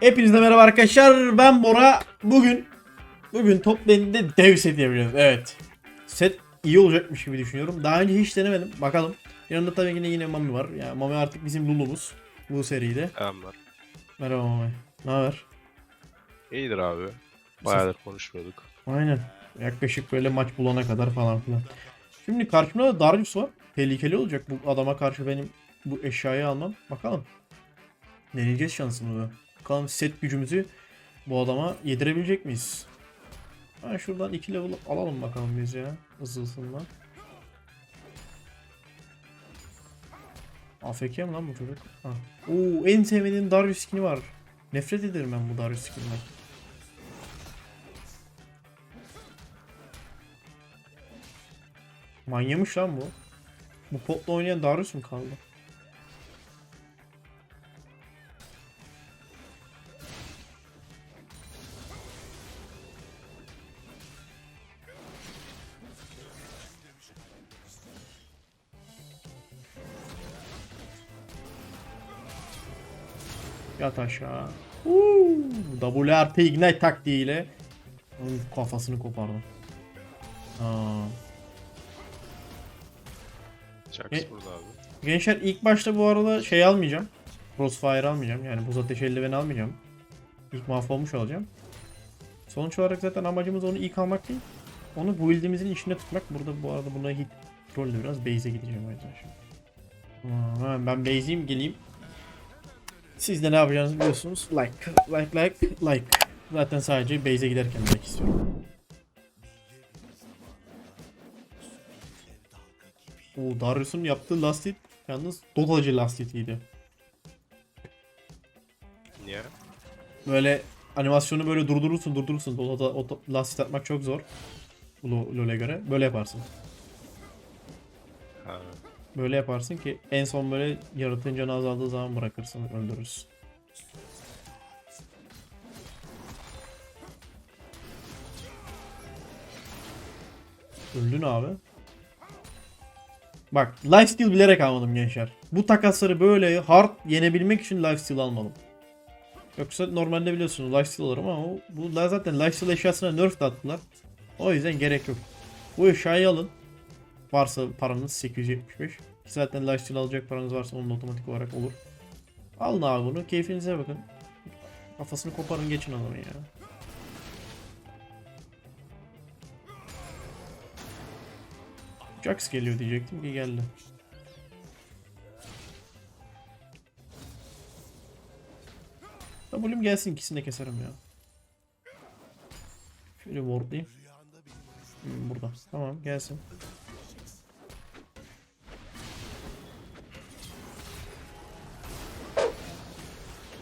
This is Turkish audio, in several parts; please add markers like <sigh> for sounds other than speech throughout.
Hepinize merhaba arkadaşlar. Ben Bora. Bugün bugün top lane'de dev set yapacağız. Evet. Set iyi olacakmış gibi düşünüyorum. Daha önce hiç denemedim. Bakalım. Yanında tabii yine yine Mami var. Yani Mami artık bizim Lulu'muz bu seride. Selamlar. Merhaba Mami. Ne haber? İyidir abi. Bayağıdır konuşmuyorduk. Aynen. Yaklaşık böyle maç bulana kadar falan filan. Şimdi karşımda da Darius var. Tehlikeli olacak bu adama karşı benim bu eşyayı almam. Bakalım. Deneyeceğiz şansımızı. Bakalım set gücümüzü bu adama yedirebilecek miyiz? Ha şuradan 2 level alalım bakalım biz ya. Hızlı hızlı. AFK mi lan bu çocuk? Ha. Oo en sevmediğim Darius skin'i var. Nefret ederim ben bu Darius skin'inden. Manyamış lan bu. Bu potla oynayan Darius mu kaldı? Yat aşağı. Uuu, WRT Ignite taktiğiyle onun kafasını kopardım. Aa. Jax E- burada abi. Gençler ilk başta bu arada şey almayacağım. Crossfire almayacağım. Yani buz ateşi eldiveni almayacağım. İlk mahvolmuş olacağım. Sonuç olarak zaten amacımız onu ilk almak değil. Onu build'imizin içinde tutmak. Burada bu arada buna hit rolle biraz base'e gideceğim o yüzden şimdi. Aa, hemen ben base'eyim geleyim. Siz de ne yapacağınızı biliyorsunuz. Like, like, like, like. Zaten sadece base'e giderken demek istiyorum. O Darius'un yaptığı last hit yalnız dodacı last hitiydi. Niye? Böyle animasyonu böyle durdurursun durdurursun. Doda'da o last hit atmak çok zor. LoL'e göre. Böyle yaparsın. Ha. Böyle yaparsın ki en son böyle yaratığın canı azaldığı zaman bırakırsın öldürürsün. Öldün abi. Bak lifesteal bilerek almadım gençler. Bu takasları böyle hard yenebilmek için lifesteal almadım. Yoksa normalde biliyorsunuz lifesteal alırım ama bu zaten lifesteal eşyasına nerf de attılar. O yüzden gerek yok. Bu eşyayı alın. Varsa paranız 875. Ki Zaten lifesteal alacak paranız varsa onun otomatik olarak olur. Alın abi bunu. Keyfinize bakın. Kafasını koparın geçin adamın ya. Jax geliyor diyecektim ki geldi. W'm gelsin ikisini de keserim ya. Şöyle wardlayayım. Hmm, burada. Tamam gelsin.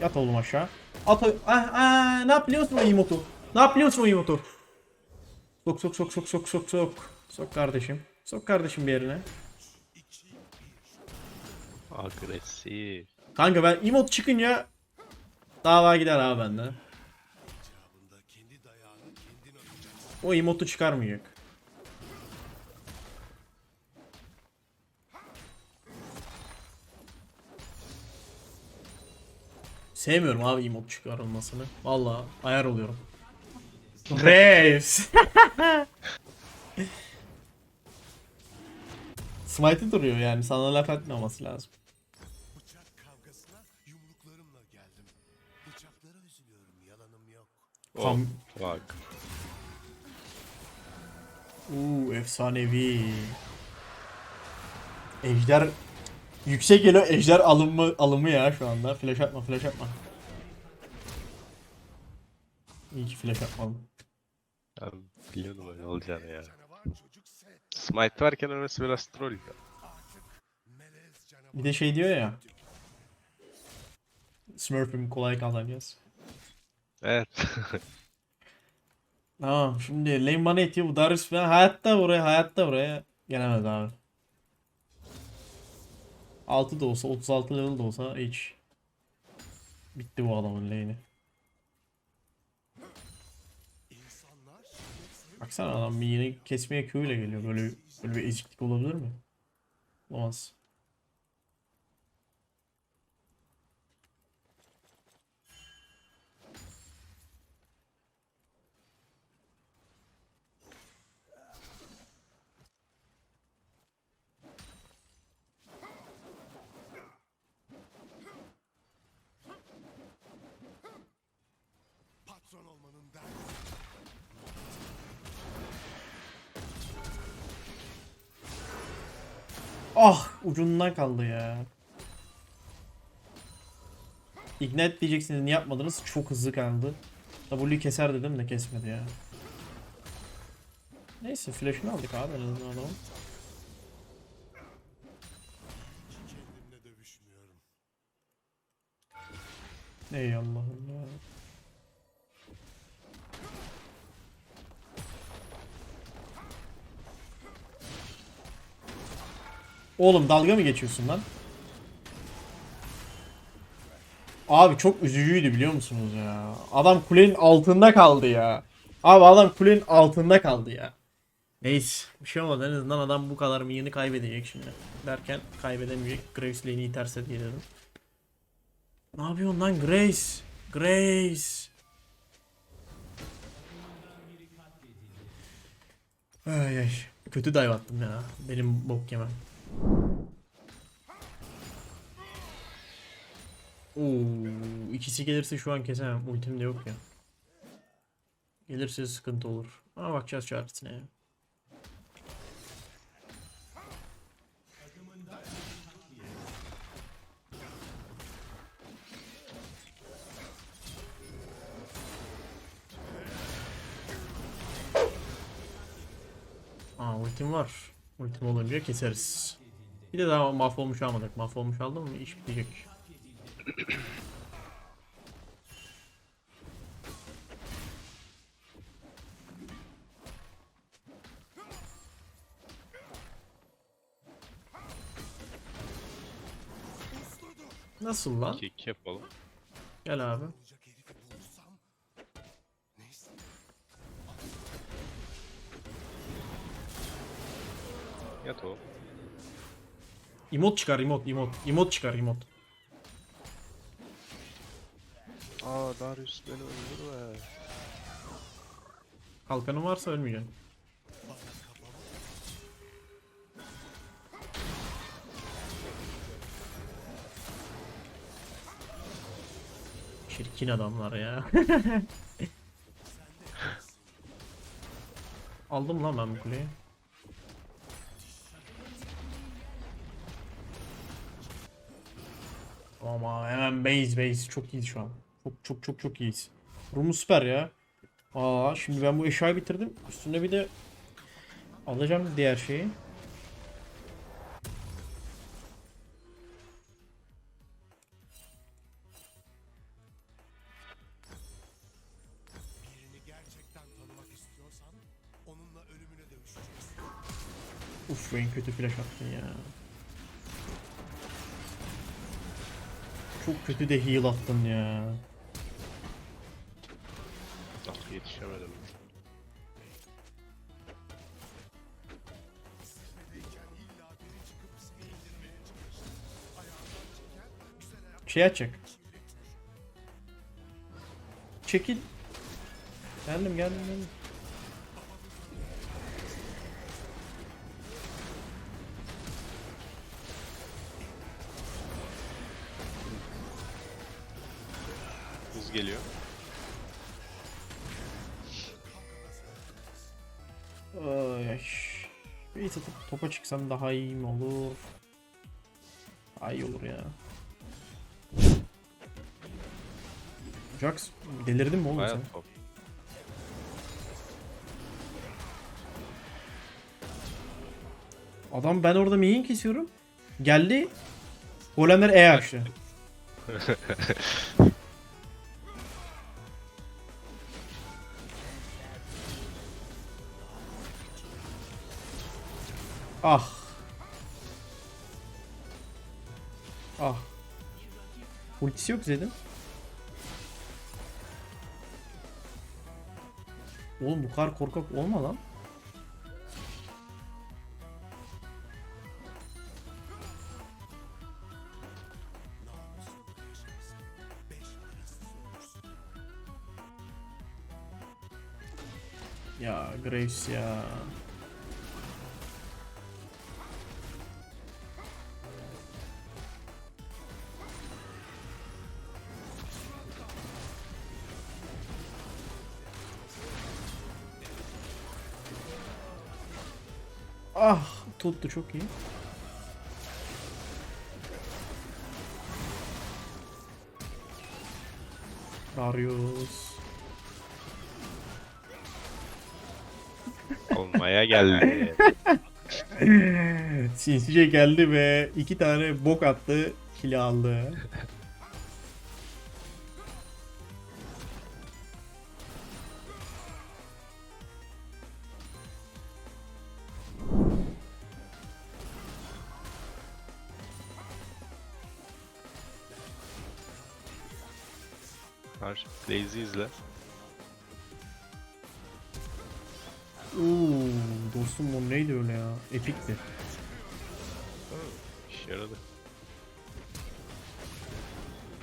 Yat oğlum aşağı. At o... Ah, ah, ne yap biliyor musun o emotu? Ne yap biliyor musun o emotu? Sok sok sok sok sok sok sok. Sok kardeşim. Sok kardeşim bir yerine. Agresif. Kanka ben emot çıkınca dava gider abi bende. O emotu çıkarmayacak. Sevmiyorum abi emot çıkarılmasını. Vallahi ayar oluyorum. Reis. <laughs> Smite'ı duruyor yani sana laf etmemesi lazım. Bıçak kavgasına yumruklarımla geldim. Bıçaklara üzülüyorum, yalanım yok. Oh, Tam- bak. Uuu efsanevi. Ejder yüksek elo ejder alımı alımı ya şu anda. Flash atma flash atma. İyi ki flash atmadım. Ben biliyordum öyle olacağını ya. Smite varken ölmesi biraz troll ya. Bir de şey diyor ya. Smurf'üm kolay kazanacağız. Evet. <laughs> Tamam şimdi lane bana itiyor bu Darius falan hayatta buraya hayatta buraya gelemez abi. 6 da olsa 36 level de olsa hiç bitti bu adamın lane'i. Baksana adam bir yeni kesmeye Q ile geliyor. Böyle böyle bir eziklik olabilir mi? Olmaz. Ah ucundan kaldı ya. Ignite diyeceksiniz niye yapmadınız? Çok hızlı kaldı. W'yu keser dedim de kesmedi ya. Neyse flash'ını aldık abi en azından adamın. Ey Allah'ım ya. Oğlum dalga mı geçiyorsun lan? Abi çok üzücüydü biliyor musunuz ya? Adam kulenin altında kaldı ya. Abi adam kulenin altında kaldı ya. Neyse bir şey olmadı en azından adam bu kadar minyonu kaybedecek şimdi. Derken kaybedemeyecek. Graves lane'i iterse diye dedim. Ne yapıyorsun lan Grace? Grace. Ay ay. Kötü dive attım ya. Benim bok yemem. Oo, ikisi gelirse şu an kesemem. Ultim de yok ya. Gelirse sıkıntı olur. Ama bakacağız çaresine ya. Aa ultim var. Ultim olunca keseriz. Bir de daha mahvolmuş almadık. Mahvolmuş aldım mı iş bitecek. Nasıl lan? Kick yapalım. Gel abi. Yat o. Emot çıkar emot emot. Emot çıkar emot. Darius beni öldürme. Kalkanın varsa ölmeyeceksin. Çirkin adamlar ya. <laughs> Aldım lan ben bu kuleyi. Ama hemen base base çok iyi şu an. Çok çok çok çok iyiyiz. Rumu süper ya. Aa şimdi ben bu eşyayı bitirdim. Üstüne bir de alacağım diğer şeyi. Birini gerçekten tanımak istiyorsan onunla ölümüne dövüşeceksin. Uf en kötü flash attın ya. Çok kötü de heal attın ya. Ayak Şey çiğnetir. Çekil. Geldim geldim geldim. Hız geliyor. Ay. Bir satıp topa çıksam daha iyi mi olur? Daha iyi olur ya. Jax delirdin mi oğlum Bayağı sen? top. Adam ben orada main kesiyorum. Geldi. Golemler E açtı. <laughs> ah. Ah. Ultisi yok Zed'in. Oğlum bu kadar korkak olma lan. Ya Graves ya. Ah tuttu çok iyi. Darius. Olmaya geldi. <laughs> Sinsice geldi ve iki tane bok attı, kilo aldı. Karşı Blaze'i izle. Uuu dostum bu neydi öyle ya? Epikti. İşe yaradı.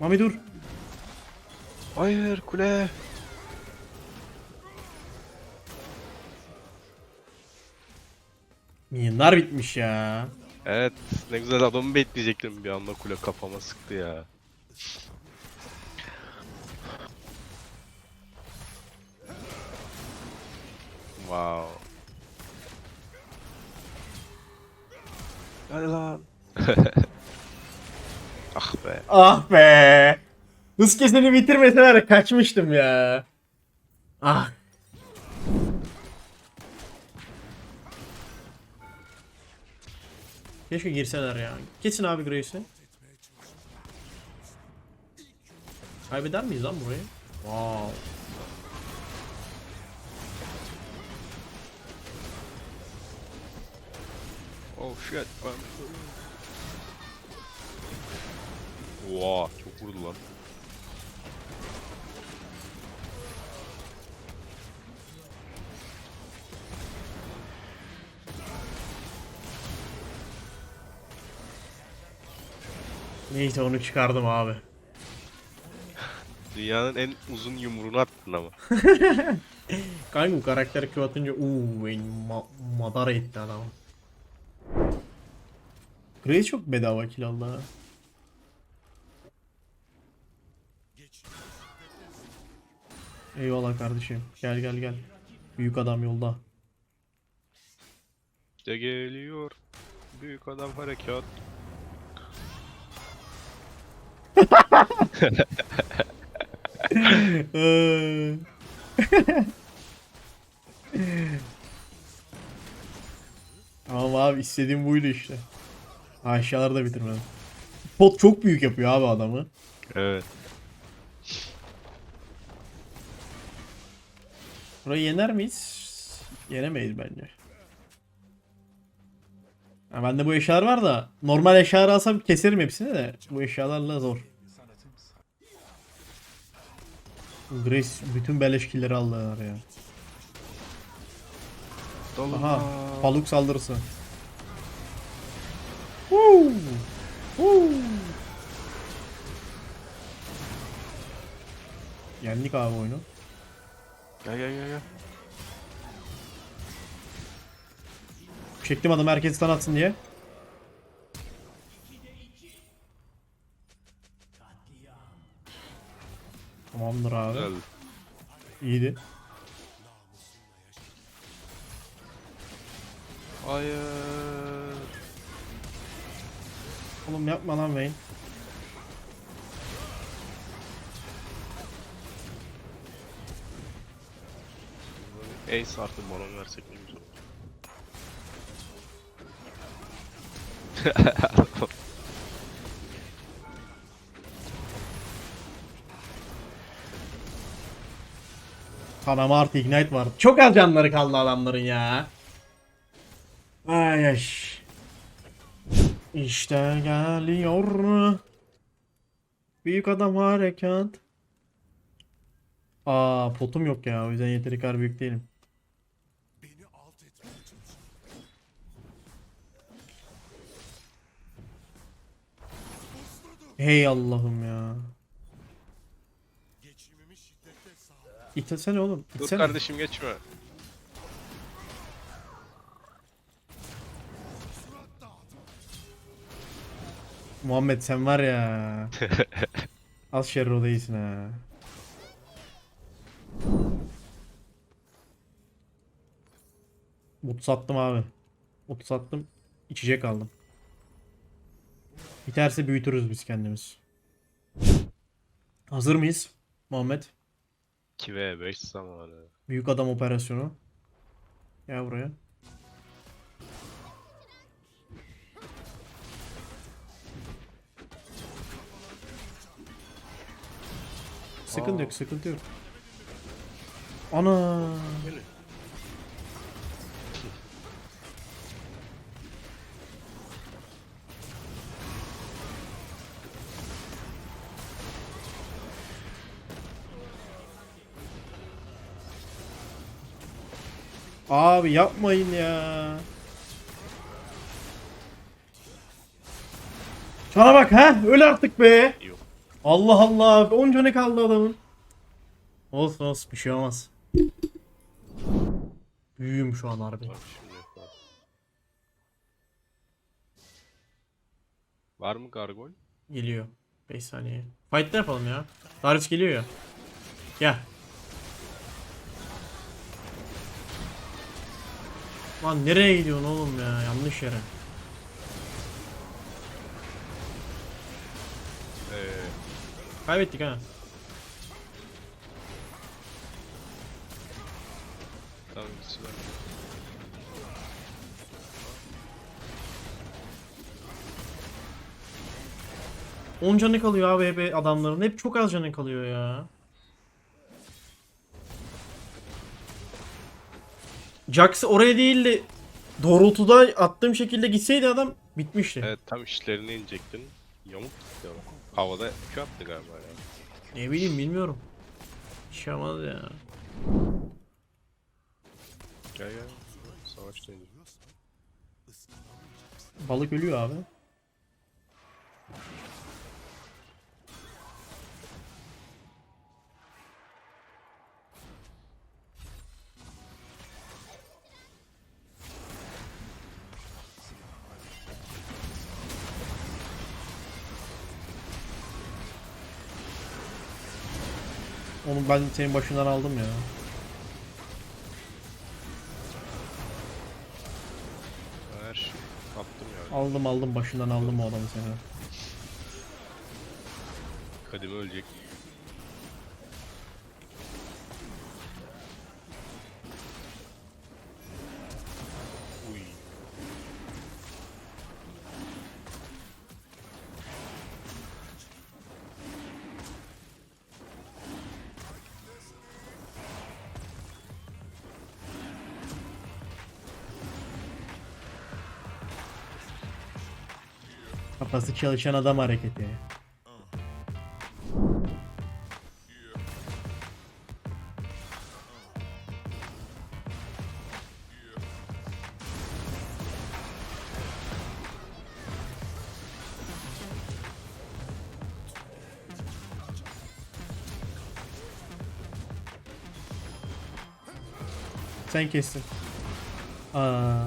Mami dur. Hayır kule. Milyonlar bitmiş ya. Evet ne güzel adamı bekleyecektim bir anda kule kafama sıktı ya. Wow. Hadi lan. <laughs> ah be. Ah be. Hız keseni bitirmeseler kaçmıştım ya. Ah. Keşke girseler ya. Kesin abi Grace'i. Kaybeder miyiz lan burayı? Wow. Shit. Wow, çok vurdu lan. Neyse onu çıkardım abi. Dünyanın en uzun yumruğunu attın ama. <laughs> Kanka bu karakter Q atınca uuu madara etti adam. Grace çok bedava kill aldı ha. Eyvallah kardeşim. Gel gel gel. Büyük adam yolda. İşte geliyor. Büyük adam harekat. Eee. <laughs> <laughs> Tamam abi istediğim buydu işte. Aşağıları da bitirmedim. Pot çok büyük yapıyor abi adamı. Evet. Burayı yener miyiz? Yenemeyiz bence. Ha, bende bu eşyalar var da normal eşyaları alsam keserim hepsini de bu eşyalarla zor. Grace bütün beleş killleri aldılar ya. Aha, paluk saldırısı. Woo! Woo! Yendik abi oyunu. Gel gel gel gel. Çektim adam herkes stun atsın diye. Tamamdır abi. Güzel. İyiydi. Hayır. Oğlum yapma lan Vayne. Ace artı baron versek ne güzel olur. <laughs> Kanama artı ignite var. Çok az canları kaldı adamların ya. Ay ay. İşte geliyor. Büyük adam harekat. Aa potum yok ya o yüzden yeteri kadar büyük değilim. Hey Allah'ım ya. İtelsene oğlum. Dur İtsene. kardeşim geçme. Muhammed sen var ya. Az şerro değilsin ha. Mut sattım abi. Mut sattım. İçecek aldım. Biterse büyütürüz biz kendimiz. Hazır mıyız? Muhammed. 2v5 zamanı. Büyük adam operasyonu. Gel buraya. Sıkıntı yok, sıkıntı yok. Ana. Abi yapmayın ya. Şuna bak ha, öl artık be. Yok. Allah Allah, 10 canı kaldı adamın. Olsun olsun bir şey olmaz. Büyüğüm şu an harbi. Bak şimdi yapalım. Var mı gargoyle? Geliyor. 5 saniye. Fight'ta yapalım ya. Darius geliyor ya. Gel. Lan nereye gidiyorsun oğlum ya? Yanlış yere. Kaybettik ha. tamam gitsin. 10 canı kalıyor abi hep adamların. Hep çok az canı kalıyor ya. Jax oraya değil de doğrultuda attığım şekilde gitseydi adam bitmişti. Evet tam işlerine inecektin. Yamuk gitti. Havada Q attı galiba ya. Ne bileyim bilmiyorum. Bir şey ya. Gel gel. Savaştayız. Balık ölüyor abi. Onu ben senin başından aldım ya. Her şey attım ya. Aldım aldım başından aldım o adamı seni. Kadim ölecek. Kafası çalışan adam hareketi. Sen kestin. Aa,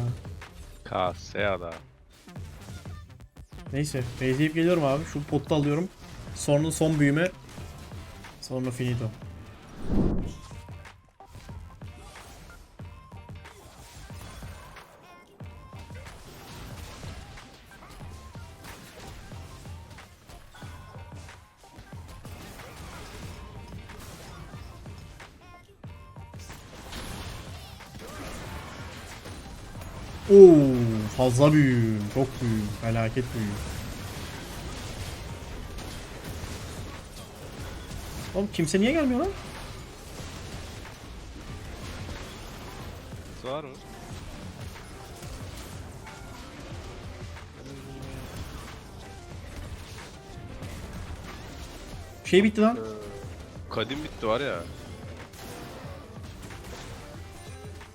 Kase ada. Neyse. Base'leyip geliyorum abi. Şu potu alıyorum. Sonra son büyüme. Sonra finito. Oo, fazla büyüğüm. Çok büyüğüm. Felaket büyüğüm. Oğlum kimse niye gelmiyor lan? Var mı? Şey bitti lan. Kadim bitti var ya.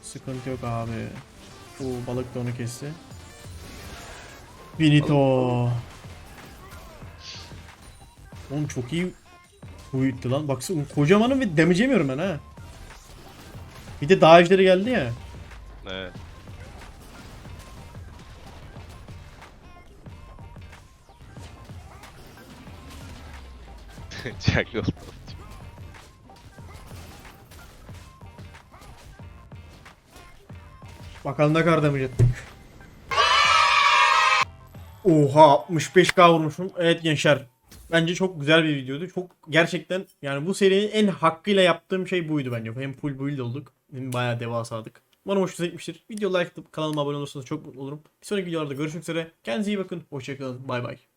Sıkıntı yok abi. Bu balık da onu kesti. Finito. Oğlum çok iyi boyuttu lan. Baksana kocamanım ve damage yemiyorum ben ha. Bir de ejderi geldi ya. Evet. <laughs> Jack oldu. Bakalım ne kadar damage ettik. Oha 65k vurmuşum. Evet gençler. Bence çok güzel bir videoydu. Çok gerçekten yani bu serinin en hakkıyla yaptığım şey buydu bence. Hem full build olduk hem bayağı devasadık. Umarım hoşunuza gitmiştir. Video like atıp kanalıma abone olursanız çok mutlu olurum. Bir sonraki videolarda görüşmek üzere. Kendinize iyi bakın. Hoşçakalın. Bay bay.